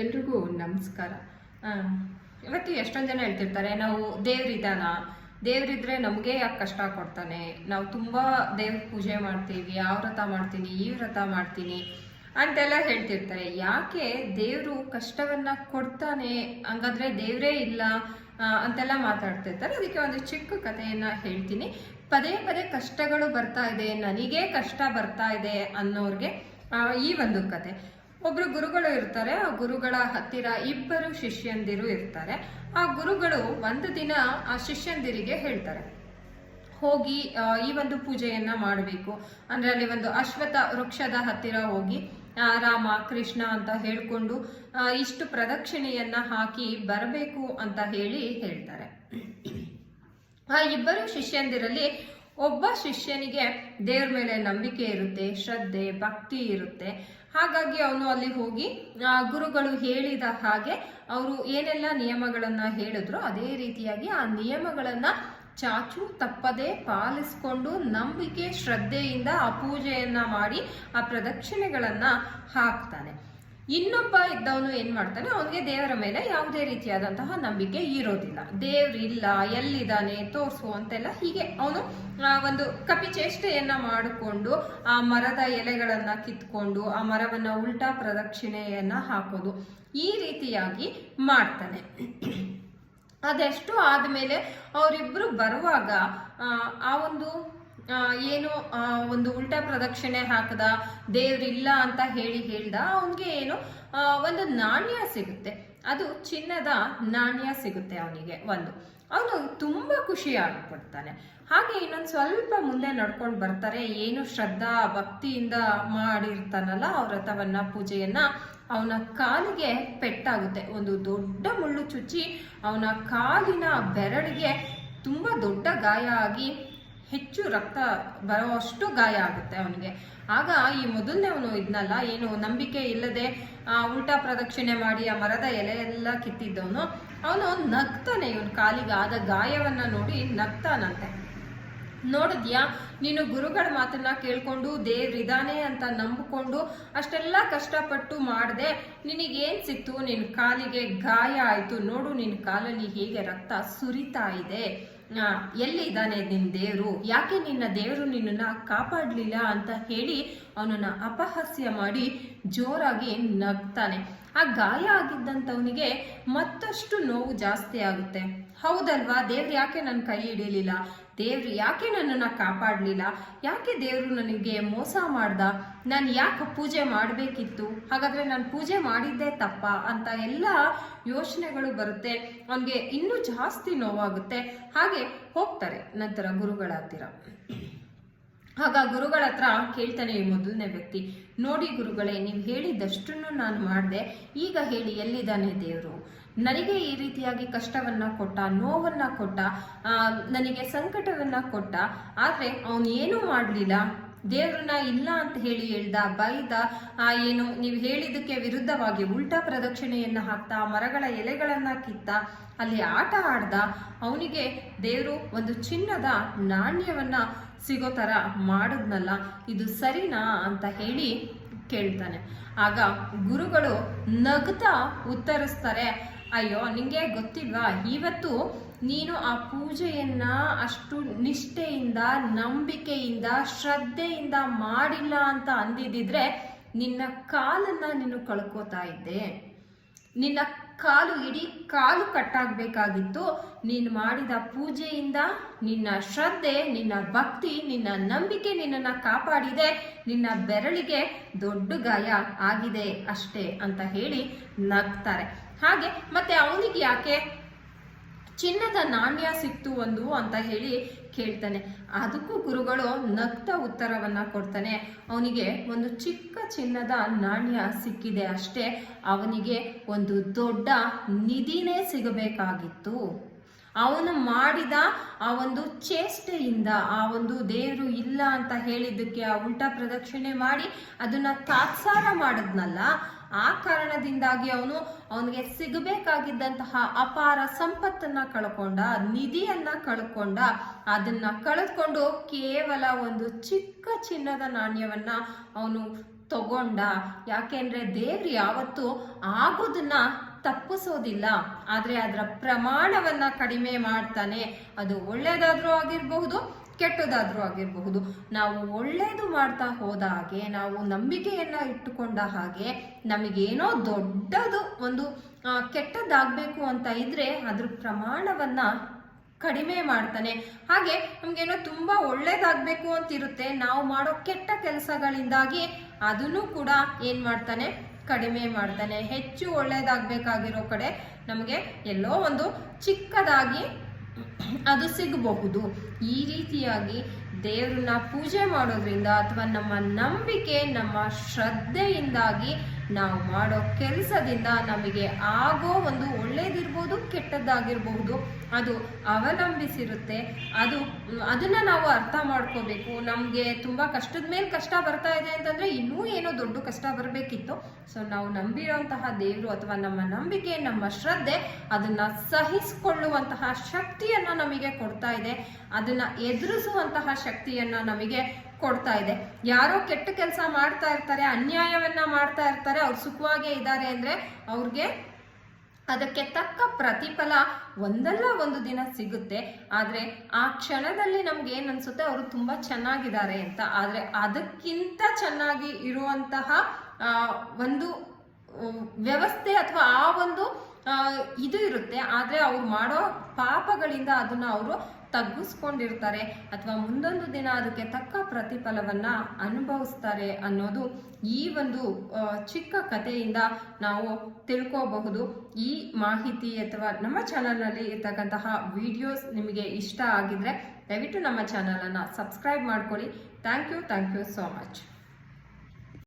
ಎಲ್ರಿಗೂ ನಮಸ್ಕಾರ. ಇವತ್ತು ಎಷ್ಟೊಂದು ಜನ ಹೇಳ್ತಿರ್ತಾರೆ, ನಾವು ದೇವ್ರಿದಾನ ದೇವ್ರಿದ್ರೆ ನಮಗೆ ಯಾಕೆ ಕಷ್ಟ ಕೊಡ್ತಾನೆ? ನಾವು ತುಂಬ ದೇವ್ರ ಪೂಜೆ ಮಾಡ್ತೀವಿ ಆ ವ್ರತ ಮಾಡ್ತೀನಿ, ಈ ವ್ರತ ಮಾಡ್ತೀನಿ ಅಂತೆಲ್ಲ ಹೇಳ್ತಿರ್ತಾರೆ. ಯಾಕೆ ದೇವರು ಕಷ್ಟವನ್ನ ಕೊಡ್ತಾನೆ? ಹಂಗಾದ್ರೆ ದೇವರೇ ಇಲ್ಲ ಅಂತೆಲ್ಲ ಮಾತಾಡ್ತಿರ್ತಾರೆ. ಅದಕ್ಕೆ ಒಂದು ಚಿಕ್ಕ ಕಥೆಯನ್ನ ಹೇಳ್ತೀನಿ. ಪದೇ ಪದೇ ಕಷ್ಟಗಳು ಬರ್ತಾ ಇದೆ, ನನಗೇ ಕಷ್ಟ ಬರ್ತಾ ಇದೆ ಅನ್ನೋರಿಗೆ ಈ ಒಂದು ಕತೆ. ಒಬ್ರು ಗುರುಗಳು ಇರ್ತಾರೆ, ಆ ಗುರುಗಳ ಹತ್ತಿರ ಇಬ್ಬರು ಶಿಷ್ಯಂದಿರು ಇರ್ತಾರೆ. ಆ ಗುರುಗಳು ಒಂದು ದಿನ ಆ ಶಿಷ್ಯಂದಿರಿಗೆ ಹೇಳ್ತಾರೆ, ಹೋಗಿ ಈ ಒಂದು ಪೂಜೆಯನ್ನ ಮಾಡಬೇಕು. ಅಂದ್ರೆ ಅಲ್ಲಿ ಒಂದು ಅಶ್ವಥ ವೃಕ್ಷದ ಹತ್ತಿರ ಹೋಗಿ ರಾಮ, ಕೃಷ್ಣ ಅಂತ ಹೇಳ್ಕೊಂಡು ಇಷ್ಟು ಪ್ರದಕ್ಷಿಣೆಯನ್ನ ಹಾಕಿ ಬರಬೇಕು ಅಂತ ಹೇಳಿ ಹೇಳ್ತಾರೆ. ಆ ಇಬ್ಬರು ಶಿಷ್ಯಂದಿರಲ್ಲಿ ಒಬ್ಬ ಶಿಷ್ಯನಿಗೆ ದೇವ್ರ ಮೇಲೆ ನಂಬಿಕೆ ಇರುತ್ತೆ, ಶ್ರದ್ಧೆ, ಭಕ್ತಿ ಇರುತ್ತೆ. ಹಾಗಾಗಿ ಅವನು ಅಲ್ಲಿ ಹೋಗಿ ಗುರುಗಳು ಹೇಳಿದ ಹಾಗೆ ಅವರು ಏನೆಲ್ಲ ನಿಯಮಗಳನ್ನ ಹೇಳಿದ್ರು ಅದೇ ರೀತಿಯಾಗಿ ಆ ನಿಯಮಗಳನ್ನ ಚಾಚು, ತಪ್ಪದೆ ಪಾಲಿಸ್ಕೊಂಡು ನಂಬಿಕೆ, ಶ್ರದ್ಧೆಯಿಂದ ಆ ಪೂಜೆಯನ್ನ ಮಾಡಿ, ಆ ಪ್ರದಕ್ಷಿಣೆಗಳನ್ನ ಹಾಕ್ತಾನೆ. ಇನ್ನೊಬ್ಬ ಇದ್ದವನು ಏನ್ ಮಾಡ್ತಾನೆ ಅವನಿಗೆ ದೇವರ ಮೇಲೆ ಯಾವುದೇ ರೀತಿಯಾದಂತಹ ನಂಬಿಕೆ ಇರೋದಿಲ್ಲ. ದೇವ್ರು ಇಲ್ಲ ಎಲ್ಲಿದ್ದಾನೆ ತೋರಿಸು ಅಂತೆಲ್ಲ ಹೀಗೆ ಅವನು ಒಂದು ಕಪಿ ಚೇಷ್ಟೆಯನ್ನ ಮಾಡಿಕೊಂಡು ಆ ಮರದ ಎಲೆಗಳನ್ನ ಕಿತ್ಕೊಂಡು ಆ ಮರವನ್ನ ಉಲ್ಟಾ ಪ್ರದಕ್ಷಿಣೆಯನ್ನ ಹಾಕೋದು ಈ ರೀತಿಯಾಗಿ ಮಾಡ್ತಾನೆ. ಅದೆಷ್ಟು ಆದ್ಮೇಲೆ ಅವರಿಬ್ರು ಬರುವಾಗ ಆ, ಒಂದು ಏನು ಒಂದು ಉಲ್ಟಾ ಪ್ರದಕ್ಷಿಣೆ ಹಾಕದ ದೇವ್ರಿಲ್ಲ ಅಂತ ಹೇಳಿ ಹೇಳ್ದ, ಅವನಿಗೆ ಏನು ಒಂದು ನಾಣ್ಯ ಸಿಗುತ್ತೆ. ಅದು ಚಿನ್ನದ ನಾಣ್ಯ ಸಿಗುತ್ತೆ ಅವನಿಗೆ, ಒಂದು. ಅವನು ತುಂಬಾ ಖುಷಿ ಆಗ್ಬಿಡ್ತಾನೆ. ಹಾಗೆ ಇನ್ನೊಂದು ಸ್ವಲ್ಪ ಮುಂದೆ ನಡ್ಕೊಂಡು ಬರ್ತಾರೆ, ಏನು ಶ್ರದ್ಧಾ, ಭಕ್ತಿಯಿಂದ ಮಾಡಿರ್ತಾನಲ್ಲ ಅವ್ರ ವ್ರತವನ್ನು ಪೂಜೆಯನ್ನ, ಅವನ ಕಾಲಿಗೆ ಪೆಟ್ಟಾಗುತ್ತೆ. ಒಂದು ದೊಡ್ಡ ಮುಳ್ಳು ಚುಚ್ಚಿ, ಅವನ ಕಾಲಿನ ಬೆರಳಿಗೆ ತುಂಬಾ ದೊಡ್ಡ ಗಾಯ ಆಗಿ ಹೆಚ್ಚು ರಕ್ತ ಬರುವಷ್ಟು ಗಾಯ ಆಗುತ್ತೆ ಅವನಿಗೆ. ಆಗ ಈ ಮೊದಲನೇ ಅವನು ಇದ್ನಲ್ಲ, ಏನು ನಂಬಿಕೆ ಇಲ್ಲದೆ ಉಲ್ಟಾ ಪ್ರದಕ್ಷಿಣೆ ಮಾಡಿ ಆ ಮರದ ಎಲೆ ಎಲ್ಲ ಕಿತ್ತಿದ್ದವನು. ಅವನು ನಗ್ತಾನೆ, ಇವನ್ ಕಾಲಿಗೆ ಆದ ಗಾಯವನ್ನ ನೋಡಿ ನಗ್ತಾನಂತೆ. ನೋಡಿದ್ಯಾ? ನೀನು ಗುರುಗಳ ಮಾತನ್ನ ಕೇಳ್ಕೊಂಡು ದೇವ್ರಿದಾನೆ ಅಂತ ನಂಬಿಕೊಂಡು ಅಷ್ಟೆಲ್ಲ ಕಷ್ಟಪಟ್ಟು ಮಾಡಿದೆ. ನಿನಗೇನ್ ಸಿಕ್ತು ನಿನ್ನ ಕಾಲಿಗೆ ಗಾಯ ಆಯ್ತು. ನೋಡು ನಿನ್ನ ಕಾಲಲ್ಲಿ ಹೇಗೆ ರಕ್ತ ಸುರಿತಾ ಇದೆ. ಆ, ಎಲ್ಲಿದ್ದಾನೆ ನಿನ್ನ ದೇವರು? ಯಾಕೆ ನಿನ್ನ ದೇವರು ನಿನ್ನನ್ನ ಕಾಪಾಡಲಿಲ್ಲ ಅಂತ ಹೇಳಿ ಅವನನ್ನ ಅಪಹಾಸ್ಯ ಮಾಡಿ ಜೋರಾಗಿ ನಗ್ತಾನೆ. ಆ ಗಾಯ ಆಗಿದ್ದಂಥವನಿಗೆ ಮತ್ತಷ್ಟು ನೋವು ಜಾಸ್ತಿ ಆಗುತ್ತೆ. ಹೌದಲ್ವಾ? ದೇವ್ರು ಯಾಕೆ ನನ್ನ ಕೈ ಹಿಡಿಲಿಲ್ಲ? ದೇವ್ರು ಯಾಕೆ ನನ್ನನ್ನು ಕಾಪಾಡಲಿಲ್ಲ? ಯಾಕೆ ದೇವರು ನನಗೆ ಮೋಸ ಮಾಡ್ದ? ನಾನು ಯಾಕೆ ಪೂಜೆ ಮಾಡಬೇಕಿತ್ತು? ಹಾಗಾದ್ರೆ ನಾನು ಪೂಜೆ ಮಾಡಿದ್ದೇ ತಪ್ಪ ಅಂತ ಎಲ್ಲ ಯೋಚನೆಗಳು ಬರುತ್ತೆ. ಅವನಿಗೆ ಇನ್ನೂ ಜಾಸ್ತಿ ನೋವಾಗುತ್ತೆ. ಹಾಗೆ ಹೋಗ್ತಾರೆ ನಂತರ ಗುರುಗಳ ಹತ್ತಿರ. ಆಗ ಗುರುಗಳ ಹತ್ರ ಕೇಳ್ತಾನೆ ಈ ಮೊದಲನೇ ವ್ಯಕ್ತಿ, ನೋಡಿ ಗುರುಗಳೇ, ನೀವು ಹೇಳಿದಷ್ಟನ್ನು ನಾನು ಮಾಡಿದೆ, ಈಗ ಹೇಳಿ ಎಲ್ಲಿದ್ದಾನೆ ದೇವರು? ನನಗೆ ಈ ರೀತಿಯಾಗಿ ಕಷ್ಟವನ್ನ ಕೊಟ್ಟ, ನೋವನ್ನ ಕೊಟ್ಟ ನನಗೆ ಸಂಕಟವನ್ನ ಕೊಟ್ಟ, ಆದ್ರೆ ಅವನು ಏನೂ ಮಾಡಲಿಲ್ಲ. ದೇವ್ರನ್ನ ಇಲ್ಲ ಅಂತ ಹೇಳಿ ಹೇಳ್ದ, ಬೈದ ಏನು, ನೀವು ಹೇಳಿದ್ದಕ್ಕೆ ವಿರುದ್ಧವಾಗಿ ಉಲ್ಟಾ ಪ್ರದಕ್ಷಿಣೆಯನ್ನ ಹಾಕ್ತಾ, ಮರಗಳ ಎಲೆಗಳನ್ನ ಕಿತ್ತ, ಅಲ್ಲಿ ಆಟ ಆಡ್ದ, ಅವನಿಗೆ ದೇವರು ಒಂದು ಚಿನ್ನದ ನಾಣ್ಯವನ್ನ ಸಿಗೋ ಥರ ಮಾಡಿದ್ನಲ್ಲ, ಇದು ಸರಿನಾ ಅಂತ ಹೇಳಿ ಕೇಳ್ತಾನೆ. ಆಗ ಗುರುಗಳು ನಗ್ತಾ ಉತ್ತರಿಸ್ತಾರೆ, ಅಯ್ಯೋ, ನಿಂಗೆ ಗೊತ್ತಿಲ್ವಾ? ಇವತ್ತು ನೀನು ಆ ಪೂಜೆಯನ್ನ ಅಷ್ಟು ನಿಷ್ಠೆಯಿಂದ, ನಂಬಿಕೆಯಿಂದ, ಶ್ರದ್ಧೆಯಿಂದ ಮಾಡಿಲ್ಲ ಅಂತ ಅಂದಿದ್ದಿದ್ರೆ ನಿನ್ನ ಕಾಲನ್ನ ನೀನು ಕಳ್ಕೋತಾ ಇದ್ದೆ. ನಿನ್ನ ಕಾಲು ಇಡೀ ಕಾಲು ಕಟ್ಟಾಗಬೇಕಾಗಿತ್ತು. ನೀನು ಮಾಡಿದ ಪೂಜೆಯಿಂದ ನಿನ್ನ ಶ್ರದ್ಧೆ, ನಿನ್ನ ಭಕ್ತಿ, ನಿನ್ನ ನಂಬಿಕೆ ನಿನ್ನನ್ನು ಕಾಪಾಡಿದೆ. ನಿನ್ನ ಬೆರಳಿಗೆ ದೊಡ್ಡ ಗಾಯ ಆಗಿದೆ ಅಷ್ಟೇ ಅಂತ ಹೇಳಿ ನಗ್ತಾರೆ. ಹಾಗೆ ಮತ್ತೆ ಅವನಿಗೆ ಯಾಕೆ ಚಿನ್ನದ ನಾಣ್ಯ ಸಿಕ್ತು ಒಂದು ಅಂತ ಹೇಳಿ ಕೇಳ್ತಾನೆ. ಅದಕ್ಕೂ ಗುರುಗಳು ನಗ್ತ ಉತ್ತರವನ್ನ ಕೊಡ್ತಾನೆ. ಅವನಿಗೆ ಒಂದು ಚಿಕ್ಕ ಚಿನ್ನದ ನಾಣ್ಯ ಸಿಕ್ಕಿದೆ ಅಷ್ಟೇ. ಅವನಿಗೆ ಒಂದು ದೊಡ್ಡ ನಿಧಿನೇ ಸಿಗಬೇಕಾಗಿತ್ತು. ಅವನು ಮಾಡಿದ ಆ ಒಂದು ಚೇಷ್ಟೆಯಿಂದ ಆ ಒಂದು ದೇವರು ಇಲ್ಲ ಅಂತ ಹೇಳಿದ್ದಕ್ಕೆ ಆ ಉಲ್ಟಾ ಪ್ರದಕ್ಷಿಣೆ ಮಾಡಿ ಅದನ್ನ ತಾತ್ಸಾರ ಮಾಡಿದ್ನಲ್ಲ ಆ ಕಾರಣದಿಂದಾಗಿ ಅವನು ಅವನಿಗೆ ಸಿಗಬೇಕಾಗಿದ್ದಂತಹ ಅಪಾರ ಸಂಪತ್ತನ್ನ ಕಳ್ಕೊಂಡ, ನಿಧಿಯನ್ನ ಕಳ್ಕೊಂಡ, ಅದನ್ನ ಕಳೆದುಕೊಂಡು ಕೇವಲ ಒಂದು ಚಿಕ್ಕ ಚಿನ್ನದ ನಾಣ್ಯವನ್ನ ಅವನು ತಗೊಂಡ. ಯಾಕೆಂದ್ರೆ ದೇವ್ರು ಯಾವತ್ತು ಆಗೋದನ್ನ ತಪ್ಪಿಸೋದಿಲ್ಲ. ಆದ್ರೆ ಅದರ ಪ್ರಮಾಣವನ್ನ ಕಡಿಮೆ ಮಾಡ್ತಾನೆ. ಅದು ಒಳ್ಳೇದಾದ್ರೂ ಆಗಿರಬಹುದು ಕೆಟ್ಟದಾದ್ರೂ ಆಗಿರಬಹುದು. ನಾವು ಒಳ್ಳೆಯದು ಮಾಡ್ತಾ ಹೋದ ಹಾಗೆ, ನಾವು ನಂಬಿಕೆಯನ್ನ ಇಟ್ಟುಕೊಂಡ ಹಾಗೆ, ನಮಗೇನೋ ದೊಡ್ಡದು ಒಂದು ಕೆಟ್ಟದ್ದಾಗಬೇಕು ಅಂತ ಇದ್ರೆ ಅದ್ರ ಪ್ರಮಾಣವನ್ನ ಕಡಿಮೆ ಮಾಡ್ತಾನೆ. ಹಾಗೆ ನಮಗೇನೋ ತುಂಬಾ ಒಳ್ಳೇದಾಗ್ಬೇಕು ಅಂತ ಇರುತ್ತೆ ನಾವು ಮಾಡೋ ಕೆಟ್ಟ ಕೆಲಸಗಳಿಂದಾಗಿ ಅದನ್ನು ಕೂಡ ಏನು ಮಾಡ್ತಾನೆ? ಕಡಿಮೆ ಮಾಡ್ತಾನೆ. ಹೆಚ್ಚು ಒಳ್ಳೇದಾಗ್ಬೇಕಾಗಿರೋ ಕಡೆ ನಮಗೆ ಎಲ್ಲೋ ಒಂದು ಚಿಕ್ಕದಾಗಿ ಅದು ಸಿಗಬಹುದು. ಈ ರೀತಿಯಾಗಿ ದೇವ್ರನ್ನ ಪೂಜೆ ಮಾಡೋದ್ರಿಂದ ಅಥವಾ ನಮ್ಮ ನಂಬಿಕೆ ನಮ್ಮ ಶ್ರದ್ಧೆಯಿಂದಾಗಿ ನಾವು ಮಾಡೋ ಕೆಲಸದಿಂದ ನಮಗೆ ಆಗೋ ಒಂದು ಒಳ್ಳೇದಿರ್ಬೋದು, ಕೆಟ್ಟದ್ದಾಗಿರ್ಬಹುದು. ಅದು ಅವಲಂಬಿಸಿರುತ್ತೆ. ಅದು, ಅದನ್ನ ನಾವು ಅರ್ಥ ಮಾಡ್ಕೋಬೇಕು. ನಮಗೆ ತುಂಬಾ ಕಷ್ಟದ ಮೇಲೆ ಕಷ್ಟ ಬರ್ತಾ ಇದೆ ಅಂತಂದ್ರೆ ಇನ್ನೂ ಏನೋ ದೊಡ್ಡ ಕಷ್ಟ ಬರಬೇಕಿತ್ತು. ಸೊ ನಾವು ನಂಬಿರೋಂತಹ ದೇವರು ಅಥವಾ ನಮ್ಮ ನಂಬಿಕೆ, ನಮ್ಮ ಶ್ರದ್ಧೆ ಅದನ್ನ ಸಹಿಸಿಕೊಳ್ಳುವಂತಹ ಶಕ್ತಿಯನ್ನ ನಮಗೆ ಕೊಡ್ತಾ ಇದೆ. ಅದನ್ನ ಎದುರಿಸುವಂತಹ ಶಕ್ತಿಯನ್ನ ನಮಗೆ ಕೊಡ್ತಾ ಇದೆ. ಯಾರೋ ಕೆಟ್ಟ ಕೆಲಸ ಮಾಡ್ತಾ ಇರ್ತಾರೆ ಅನ್ಯಾಯವನ್ನ ಮಾಡ್ತಾ ಇರ್ತಾರೆ ಅವ್ರು ಸುಖವಾಗೇ ಇದ್ದಾರೆ ಅಂದ್ರೆ ಅವ್ರಿಗೆ ಅದಕ್ಕೆ ತಕ್ಕ ಪ್ರತಿಫಲ ಒಂದಲ್ಲ ಒಂದು ದಿನ ಸಿಗುತ್ತೆ. ಆದ್ರೆ ಆ ಕ್ಷಣದಲ್ಲಿ ನಮ್ಗೆ ಏನ್ ಅನ್ಸುತ್ತೆ? ಅವರು ತುಂಬಾ ಚೆನ್ನಾಗಿದ್ದಾರೆ ಅಂತ. ಆದ್ರೆ ಅದಕ್ಕಿಂತ ಚೆನ್ನಾಗಿ ಇರುವಂತಹ ಒಂದು ವ್ಯವಸ್ಥೆ ಅಥವಾ ಆ, ಇದು ಇರುತ್ತೆ, ಆದರೆ ಅವ್ರು ಮಾಡೋ ಪಾಪಗಳಿಂದ ಅದನ್ನ ಅವರು ತಗ್ಗಿಸ್ಕೊಂಡಿರ್ತಾರೆ. ಅಥವಾ ಮುಂದೊಂದು ದಿನ ಅದಕ್ಕೆ ತಕ್ಕ ಪ್ರತಿಫಲವನ್ನ ಅನುಭವಿಸ್ತಾರೆ ಅನ್ನೋದು ಈ ಒಂದು ಚಿಕ್ಕ ಕಥೆಯಿಂದ ನಾವು ತಿಳ್ಕೋಬಹುದು. ಈ ಮಾಹಿತಿ ಅಥವಾ ನಮ್ಮ ಚಾನಲ್ನಲ್ಲಿ ಇರ್ತಕ್ಕಂತಹ ವಿಡಿಯೋಸ್ ನಿಮಗೆ ಇಷ್ಟ ಆಗಿದ್ರೆ ದಯವಿಟ್ಟು ನಮ್ಮ ಚಾನಲನ್ನು ಸಬ್ಸ್ಕ್ರೈಬ್ ಮಾಡ್ಕೊಳ್ಳಿ. Thank you thank you so much.